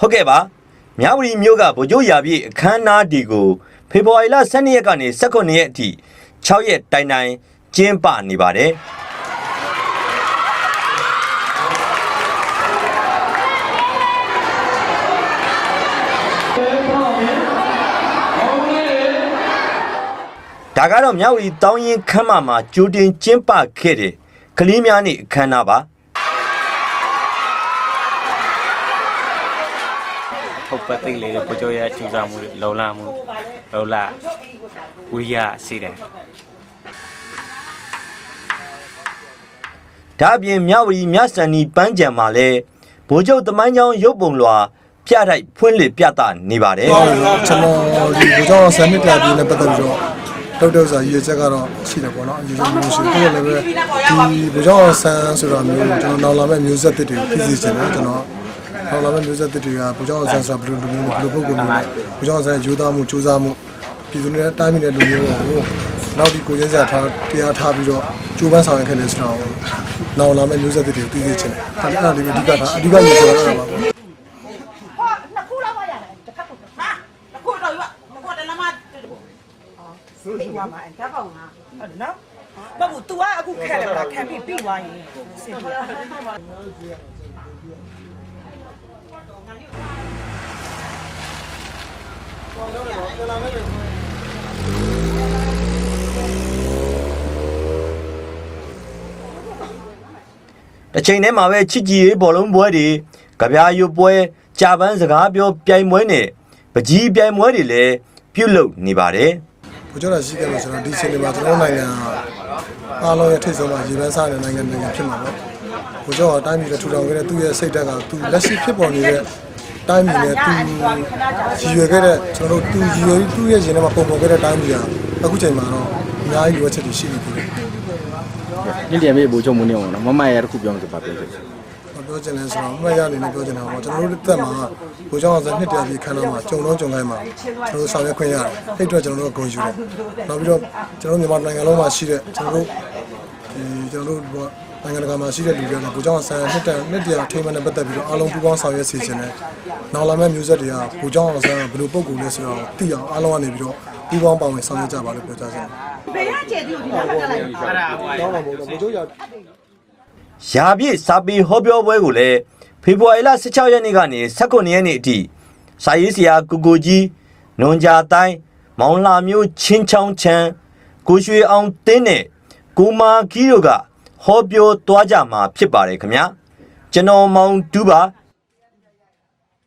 ဟုတ်ကဲ့ပါမြဝတီမြို့ကဗိုလ်ချုပ်ရာပြည့်အခမ်းအနားဒီကိုဖေဖော်ဝါရီလ12ရက်ကနေ18ရက်အထိ6ရက်တိုင်တိုင်ကျင်းပနေပါတယ်ဒါကတော့မြောက်ရီတောင်းရင်ခမ်းမမှာကြိုတင်ကျင်းပခဲ့တဲ့ကလေးများနေ့အခမ်းအနားပါ ဟုတ်ပတ်သိလေးတွေပကြောရဲ့ကျူစာမှုတွေလုံလာမှုလုံလာဝိရစီတယ်ဒါအပြင်မြောက်ရီမြစံနီပန်းကြံမှာလဲဗိုလ်ချုပ်တမိုင်းချောင်းရုပ်ပုံလွှာပြတိုက်ဖွင့်လှစ်ပြသနေပါတယ်ကျွန်တော်ဒီဘုရားဆန်နှစ်တာပြည့်နဲ့ပတ်သက်ပြီးတော့တုတ်တုတ်စာရည်ချက်ကတော့ရှိတယ်ပေါ့နော်အယူဆမျိုးရှိတယ်ဒါလည်းပဲဒီဘုရားဆန်ဆိုတာမျိုးကျွန်တော်နောက်လာမဲ့မျိုးဆက်တစ်တွေကိုဖြစ်စေချင်တယ်ကျွန်တော် နောက်လာမဲ့မျိုးဆက်တစ်တွေကဘုရားဆန်ဆိုတာဘယ်လိုလူမျိုးဘယ်လိုပုံစံမျိုးလဲဘုရားဆန်ယူသားမှုစူးစမ်းမှုပြည်သူတွေတိုင်းပြည်တဲ့လူမျိုးကိုနောက်ဒီကိုရင်းစားထားတရားထားပြီးတော့ကြိုးပမ်းဆောင်ရွက်ခဲ့တယ်ဆိုတော့နောက်လာမဲ့မျိုးဆက်တစ်တွေကိုသိစေချင်တယ်ဒါလည်းအဲ့ဒါလေးကိုအဓိကထားအဓိကရည်ဆိုတာအဲ့ဒါပါပေါ့ဟောနှစ်ခုလောက်ပါရတယ်တစ်ခါတစ်ခါဟာတစ်ခုတော့ရွာတစ်ခုတည်းလမ်းမစိတ်ဝါမှာဓာတ်ပေါင်ကဟုတ်တယ်နော်ဘာဘူး तू ကအခုခက်တယ်လားခံပြီးပြီးသွားရင်စိတ်ပြေ တစ်ချိန်တည်းမှာပဲချစ်ကြည်ရေးဘောလုံးပွဲတွေကြပြားရွပွဲကြာပန်းစကားပြောပြိုင်ပွဲနဲ့ပကြီးပြိုင်ပွဲတွေလည်းပြုလုပ်နေပါတယ်ဘုရားရှိခဲ့လို့ဆိုတော့ဒီချိန်တွေမှာကျွန်တော်နိုင်ငံအားလုံးရဲ့ထိတ်ဆုံးမှာရေပန်းစားတဲ့နိုင်ငံနိုင်ငံဖြစ်မှာပေါ့ ဘုရားကတိုင်းပြည်နဲ့ထူထောင်ခဲ့တဲ့သူ့ရဲ့စိတ်ဓာတ်ကသူလက်ရှိဖြစ်ပေါ်နေတဲ့တိုင်းပြည်နဲ့သူရည်ရွယ်ခဲ့တဲ့ကျွန်တော်တို့သူရည်ရွယ်သူ့ရဲ့ရင်ထဲမှာပုံပေါ်ခဲ့တဲ့တိုင်းပြည်ကအခုချိန်မှာတော့အများကြီးလိုအပ်ချက်တွေရှိနေပြီလေနေ့တည်းမေးဘူချုံမနေအောင်နော်မမရတခုပြောမှဆိုပါပြောချင်တယ်။ပြောချင်လဲဆိုတော့မရအနေနဲ့ပြောချင်တာပေါ့ကျွန်တော်တို့တက်မှာဘိုးကျောင်းအောင်စနှစ်တည်းပြီးခန်းတော့မှာကြုံတော့ကြုံတိုင်းမှာကျွန်တော်တို့ဆောင်ရွက်ခွင့်ရတယ်။အဲ့အတွက်ကျွန်တော်တို့ဂုဏ်ယူတယ်။နောက်ပြီးတော့ကျွန်တော်မြန်မာနိုင်ငံလုံးမှာရှိတဲ့ကျွန်တော်တို့ဒီကျွန်တော်တို့ဘော နိုင်ငံတကာမှာရှိတဲ့လူတွေကဘိုးကျောင်းအောင်ဆန်နှစ်တည်းနှစ်တည်းထိမှန်နဲ့ပတ်သက်ပြီးတော့အားလုံးပူးပေါင်းဆောင်ရွက်စီခြင်းနဲ့နောက်လာမယ့်မျိုးဆက်တွေကဘိုးကျောင်းအောင်ဆန်ဘယ်လိုပုံကူလဲဆိုတော့သိအောင်အားလုံးကနေပြီးတော့ပူးပေါင်းပါဝင်ဆောင်ရွက်ကြပါလို့ပြောကြချင်တယ်ဘယ်ရကျဲဒီဒီမှာကလိုက်။တောင်းပါမို့ဘိုးကျောင်းရရာပြည့်စာပေဟောပြောပွဲကိုလည်းဖေဖော်ဝါရီလ16ရက်နေ့ကနေ18ရက်နေ့အထိစာရေးဆရာကိုကိုကြီးနွန်ကြာတိုင်းမောင်လာမျိုးချင်းချောင်းချမ်းကိုရွှေအောင်တင်းနဲ့ကိုမာခီတို့က ဟောပြောသွားကြမှာဖြစ်ပါတယ်ခင်ဗျာကျွန်တော်မောင်တူးပါ